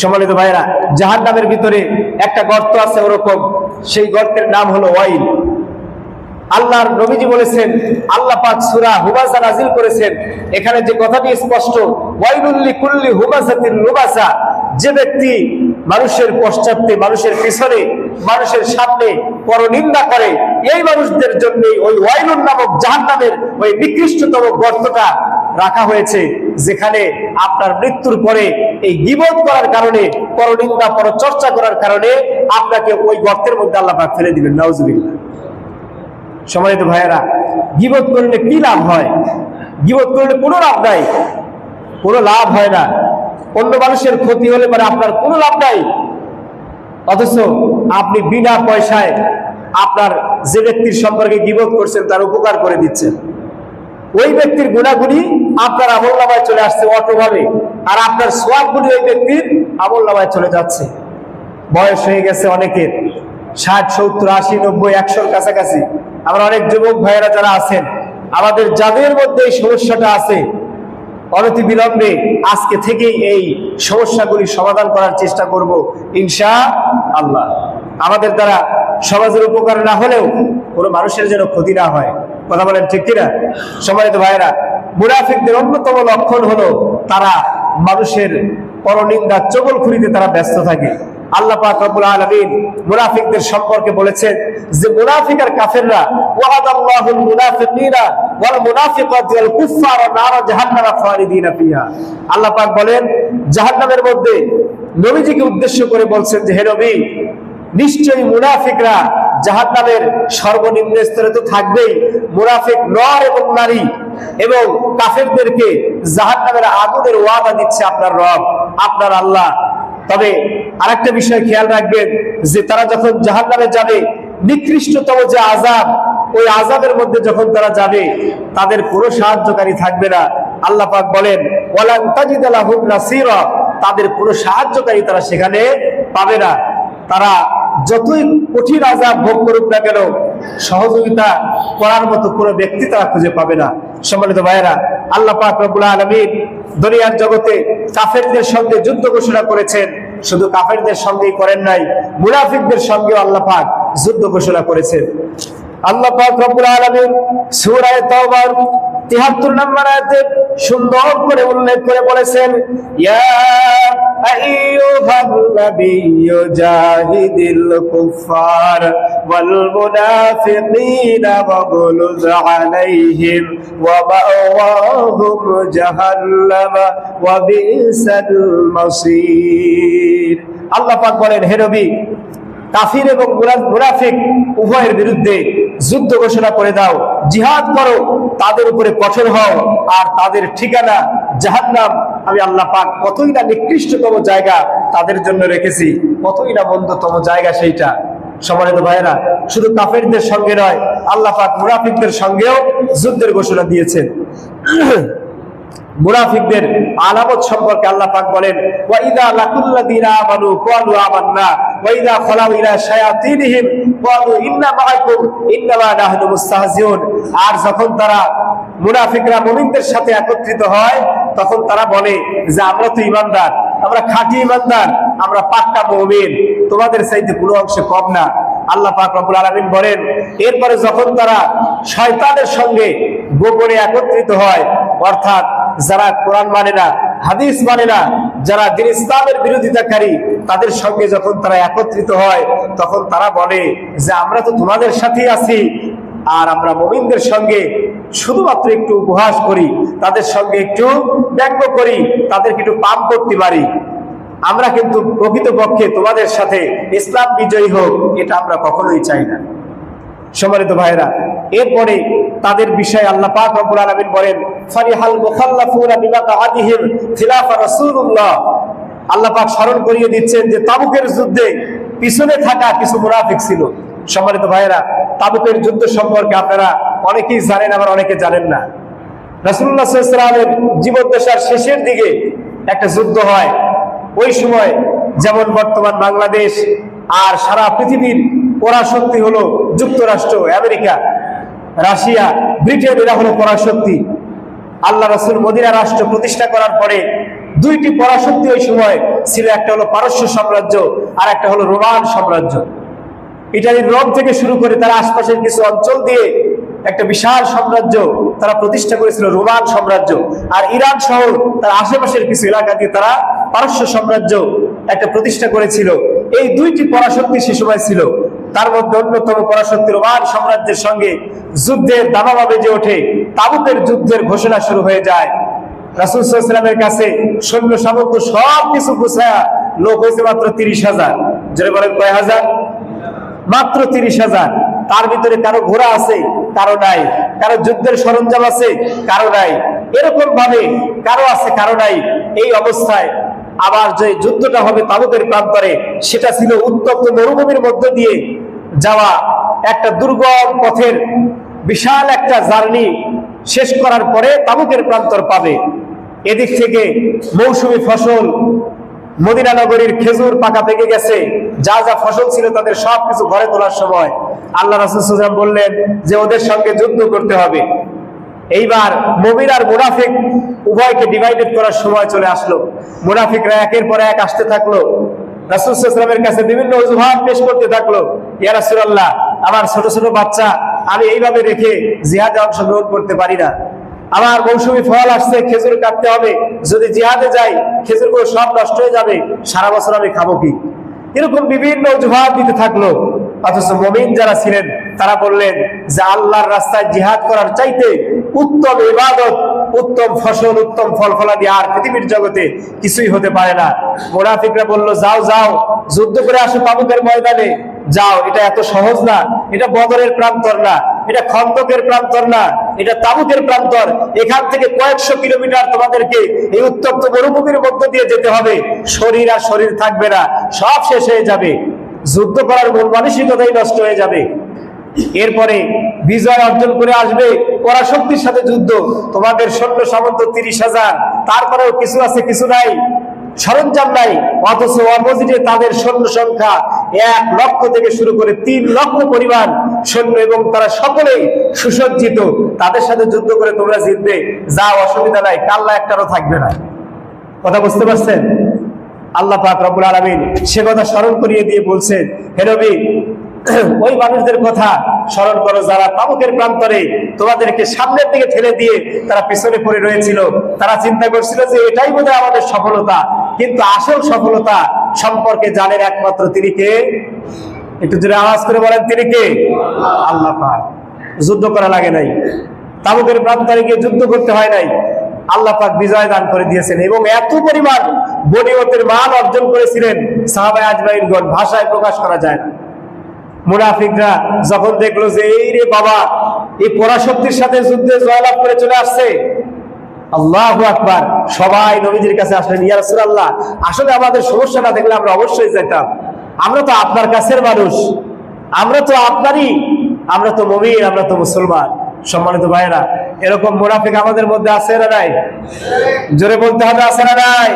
সম্মানিত ভাইরা জাহান নামের ভিতরে একটা গর্ত আছে ওরকম। সেই গর্তের নাম হলো ওয়াইল। আল্লাহর নবীজি বলেছেন, আল্লাহ পাক সূরা হুমাজা নাজিল করেছেন। এখানে যে কথাটি স্পষ্ট ওয়াইলুল্লি কুল্লি হুমাজাতিন লুবাসা যে ব্যক্তি মানুষের পশ্চাতে, মানুষের পিছনে, মানুষের সামনে পরনিন্দা করে, এই মানুষদের জন্য ওই ওয়াইলুন নামক জাহান্নামের ওই নিকৃষ্টতম গর্তটা রাখা হয়েছে, যেখানে আপনার মৃত্যুর পরে এই গিবত করার কারণে, পরনিন্দা, পরচর্চা করার কারণে আপনাকে ওই গর্তের মধ্যে আল্লাহ ফেলে দিবেন, নাউজুবিল্লাহ। সম্মানিত ভাইয়েরা, গিবত করলে কি লাভ হয়? গিবত করলে কোনো লাভ নাই। কোনো লাভ হয় না। অন্য মানুষের ক্ষতি হলে পরে আপনার কোনো লাভ নাই। অথচ আপনি বিনা পয়সায় আপনার যে ব্যক্তির সম্পর্কে গিবত করছেন, তার উপকার করে দিচ্ছেন। ওই ব্যক্তির গুণাগুণি আপনার আমল নামায় চলে আসছে অটোভাবে। আর আপনার সোয়াবগুলি ওই ব্যক্তির আমল নামায় চলে যাচ্ছে। বয়স হয়ে গেছে অনেকের। ষাট, সত্তর, আশি, নব্বই, একশোর কাছাকাছি। আমরা অনেক যুবক ভাইয়েরা যারা আছেন, আমাদের যাদের মধ্যে এই সমস্যাটা আছে অনতি বিলম্বে আজকে থেকেই এই সমস্যাগুলি সমাধান করার চেষ্টা করব ইনশা আল্লাহ আমাদের দ্বারা সমাজের উপকার না হলেও কোনো মানুষের যেন ক্ষতি না হয়। কথা বলেন ঠিক কিনা? সম্মানিত ভাইয়েরা, মুনাফিকদের অন্যতম লক্ষণ হলো তারা মানুষের পরনিন্দা চবল চগলখুরিতে তারা ব্যস্ত থাকে। আল্লাহ পাক রব্বুল মুনাফিকদের সম্পর্কে বলেছেন যে মুনাফিক আর কাফেররা বলেন মধ্যে উদ্দেশ্য করে বলছেন যে নিশ্চয়ই মুনাফিকরা জাহান্নামের সর্বনিম্ন স্তরে তো থাকবেই। মুনাফিক নর এবং নারী এবং কাফেরদেরকে জাহান্নামের আগুনের ওয়াদা দিচ্ছে আপনার রব, আপনার আল্লাহ। তবে আরেকটা বিষয় খেয়াল রাখবেন যে তারা যখন জাহান্নামে যাবে, নিকৃষ্টতম যে আজাব ওই আজাবের মধ্যে যখন তারা যাবে, তাদের কোনো সাহায্যকারী থাকবে না। আল্লাহ পাক বলেন, ওয়ালান তাদের কোনো সাহায্যকারী তারা সেখানে পাবে না। তারা যতই কঠিন আজাব ভোগ করুক না কেন, সহযোগিতা করার মতো কোনো ব্যক্তি তারা খুঁজে পাবে না। সম্মানিত ভাইয়েরা, আল্লাহ পাক রব্বুল আলামিন দুনিয়ার জগতে কাফেরদের সঙ্গে যুদ্ধ ঘোষণা করেছেন। শুধু কাফেরদের সঙ্গেই করেন নাই, মুনাফিকদের সঙ্গেও আল্লাহ পাক যুদ্ধ ঘোষণা করেছেন। আল্লাহ পাক রব্বুল আলামিন সূরা তাওবার 73 নম্বর আয়াতে সুন্দর করে উল্লেখ করে বলেছেন, ইয়া আইয়ুহাল নাবিয়্যু জাহিদিল কুফার ওয়াল মুনাফিকিনা ওয়াগলুজ আলাইহিম ওয়া ওয়া বিসাল মাসীর. আল্লাহ পাক বলেন, হে নবী কাফির এবং মুনা- মুনাফিক উভয়ের বিরুদ্ধে যুদ্ধ ঘোষণা করে দাও, জিহাদ করো, তাদের উপরে কঠোর হও, আর তাদের ঠিকানা জাহান্নাম। আমি আল্লাহ পাক কতই না নিকৃষ্টতম জায়গা তাদের জন্য রেখেছি, কতই না বন্ধতম জায়গা সেইটা। সম্মানিত ভাইয়েরা, শুধু কাফেরদের সঙ্গে নয়, আল্লাহ পাক মুনাফিকদের সঙ্গেও যুদ্ধের ঘোষণা দিয়েছেন। মুনাফিকদের আলামত সম্পর্কে আল্লাহ পাক বলেন, ওয়াইদা লাকুল্লাযিনা আমানু ক্বালু আমান্না, ওয়াইদা খালাউ ইলা শায়াতিনহিম, ক্বালু ইন্না মাআকুম, ইন্নামা নাহনু মুস্তাহজিউন। আর যখন তারা মুনাফিকরা মুমিনদের সাথে একত্রিত হয়, তখন তারা বলে যে, আমরা তো ঈমানদার, আমরা খাঁটি ঈমানদার, আমরা পাক্কা মুমিন, তোমাদের চাইতে কোনো অংশে কম না। আল্লাহ পাক রব্বুল আলামিন বলেন, এরপরে যখন তারা শয়তানের সঙ্গে গোপনে একত্রিত হয়, অর্থাৎ যারা কোরআন মানে না, হাদিস মানে না, যারা দিন ইসলামের বিরোধিতাকারী, তাদের সঙ্গে যখন তারা একত্রিত হয়, তখন তারা বলে যে, আমরা তো তোমাদের সাথেই আছি, আর আমরা মুমিনদের সঙ্গে শুধুমাত্র একটু উপহাস করি, তাদের সঙ্গে একটু ব্যঙ্গ করি, তাদেরকে একটু পাপ করতে পারি। আমরা কিন্তু প্রকৃতপক্ষে তোমাদের সাথে ইসলাম বিজয়ী হোক, এটা আমরা কখনোই চাই না। সম্মানিত ভাইরা এরপরে তাদের বিষয়ে আল্লাহ পাক রব্বুল আলামিন বলেন, ফারিহাল মুখাল্লাফুনা বিমা তাআদিহিম খিলাফা রাসূলুল্লাহ। আল্লাহ পাক স্মরণ করিয়ে দিচ্ছেন যে তাবুকের যুদ্ধে পিছনে থাকা কিছু মুনাফিক ছিল। সম্মানিত ভাইরা তাবুকের যুদ্ধ সম্পর্কে আপনারা অনেকেই জানেন, আবার অনেকে জানেন না। আলাইহি ওয়াসাল্লামের জীবদ্দশার শেষের দিকে একটা যুদ্ধ হয়। ওই সময় যেমন বর্তমান বাংলাদেশ আর সারা পৃথিবীর পরাশক্তি হলো যুক্তরাষ্ট্র, আমেরিকা। রাশিয়া, ব্রিটেন, এরা হলো পরাশক্তি। আল্লাহ রসুল মদিনা রাষ্ট্র প্রতিষ্ঠা করার পরে দুইটি পরাশক্তি ওই সময় ছিল, একটা হলো পারস্য সাম্রাজ্য আর একটা হলো রোমান সাম্রাজ্য। ইটালির রোম থেকে শুরু করে তার আশপাশের কিছু অঞ্চল দিয়ে একটা বিশাল সাম্রাজ্য তারা প্রতিষ্ঠা করেছিল, রোমান সাম্রাজ্য। আর ইরান সহ তার আশেপাশের কিছু এলাকা দিয়ে তারা পারস্য সাম্রাজ্য একটা প্রতিষ্ঠা করেছিল। এই দুইটি পরাশক্তি সে সময় ছিল। তার মধ্যে অন্যতম পরাশক্তি রোমান সাম্রাজ্যের সঙ্গে যুদ্ধের দাবাবা বেজে ওঠে তাবুকের যুদ্ধের ঘোষণা শুরু হয়ে যায়। রাসুল সাল্লামের কাছে সৈন্য সামন্ত সব কিছু গুছায়া লোক হয়েছে মাত্র তিরিশ হাজার। যেটা বলেন কয় হাজার? মাত্র তিরিশ হাজার। তার ভিতরে কারও ঘোড়া আছে, কারও নাই। কারও যুদ্ধের সরঞ্জাম আছে, কারও নাই। এরকম ভাবে কারও আছে, কারও নাই। এই অবস্থায় আবার যে যুদ্ধটা হবে তাবুকের প্রান্তরে, সেটা ছিল উত্তপ্ত মরুভূমির মধ্য দিয়ে যাওয়া একটা দুর্গম পথের বিশাল একটা জার্নি শেষ করার পরে তাবুকের প্রান্তর পাবে। এদিক থেকে মৌসুমি ফসল মদিনা নগরীর খেজুর পাকা পেকে গেছে। যা যা ফসল ছিল তাদের সবকিছু ঘরে তোলার সময় আল্লাহ রাসুলাম বললেন যে ওদের সঙ্গে যুদ্ধ করতে হবে। এইবার মমিন আর মুনাফিক উভয়কে ডিভাইডেড করার সময় চলে আসলো। মুনাফিকরা একের পর এক আসতে থাকল। রাসুলামের কাছে বিভিন্ন অজুহাত পেশ করতে থাকল। ইয়া আমার ছোট ছোট বাচ্চা, আমি এইভাবে রেখে জিহাদে অংশগ্রহণ করতে পারি না। আমার মৌসুমি ফল আসছে, খেজুর কাটতে হবে। যদি জিহাদে যাই, খেজুরগুলো সব নষ্ট হয়ে যাবে, সারা বছর আমি খাব কি? এরকম বিভিন্ন অজুহাত দিতে থাকল। অথচ মমিন যারা ছিলেন, তারা বললেন যে আল্লাহর রাস্তায় জিহাদ করার চাইতে উত্তম ইবাদত, উত্তম ফসল, উত্তম ফল ফলাদি আর পৃথিবীর জগতে কিছুই হতে পারে না। মোনাফিকরা বলল, যাও যাও, যুদ্ধ করে আসো তাবুকের ময়দানে। যাও, এটা এত সহজ না, এটা বদরের প্রান্তর না, এটা খন্দকের প্রান্তর না, এটা তাবুকের প্রান্তর। এখান থেকে কয়েকশো কিলোমিটার তোমাদেরকে এই উত্তপ্ত মরুভূমির মধ্য দিয়ে যেতে হবে। শরীর আর শরীর থাকবে না, সব শেষ হয়ে যাবে। যুদ্ধ করার মন মানসিকতাই নষ্ট হয়ে যাবে। এরপরে বিজয় অর্জন করে আসবে পরাশক্তির সাথে যুদ্ধ। তোমাদের সৈন্য সামন্ত তিরিশ হাজার। তারপরেও কিছু আছে, কিছু নাই। সরঞ্জাম নাই, অথচ অপোজিটে তাদের সৈন্য সংখ্যা এক লক্ষ থেকে শুরু করে তিন লক্ষ পরিমাণ সৈন্য এবং তারা সকলেই সুসজ্জিত। তাদের সাথে যুদ্ধ করে তোমরা জিতবে। যা অসুবিধা নাই কাল্লা একটারও থাকবে না। কথা বুঝতে পারছেন? আল্লাহ পাক রব্বুল আলামিন সে কথা স্মরণ করিয়ে দিয়ে বলছেন, হে নবী ওই মানুষদের কথা স্মরণ করো যারা তাবুকের প্রান্তরে তোমাদেরকে সামনের দিকে ঠেলে দিয়ে তারা পিছনে পড়ে রয়েছিল। তারা চিন্তা করছিল যে এটাই বোধহয় আমাদের সফলতা। কিন্তু আসল সফলতা সম্পর্কে জানেন একমাত্র তিনি কে? একটু জোরে আওয়াজ করে বলেন, তিনি কে? আল্লাহ যুদ্ধ করা লাগে নাই। তাবুকের প্রান্তরে গিয়ে যুদ্ধ করতে হয় নাই। আল্লাহ পাক বিজয় দান করে দিয়েছেন এবং এত পরিমাণ বনিয়তের মান অর্জন করেছিলেন সাহাবাই আজমাইনগণ, ভাষায় প্রকাশ করা যায় না। মুনাফিকরা যখন দেখল যে, এই রে বাবা, এই পরাশক্তির সাথে যুদ্ধে জয়লাভ করে চলে আসছে। আল্লাহ আকবার, সবাই নবীজির কাছে আসলেন, ইয়া রাসূলুল্লাহ, আসলে আমাদের সমস্যাটা দেখলে আমরা অবশ্যই যেতাম। আমরা তো আপনার কাছের মানুষ, আমরা তো আপনারই, আমরা তো মমিন, আমরা তো মুসলমান। সম্মানিত ভাইয়েরা, এরকম মুনাফিক আমাদের মধ্যে আছে না নাই? জোরে বলতে হবে, আছে না নাই?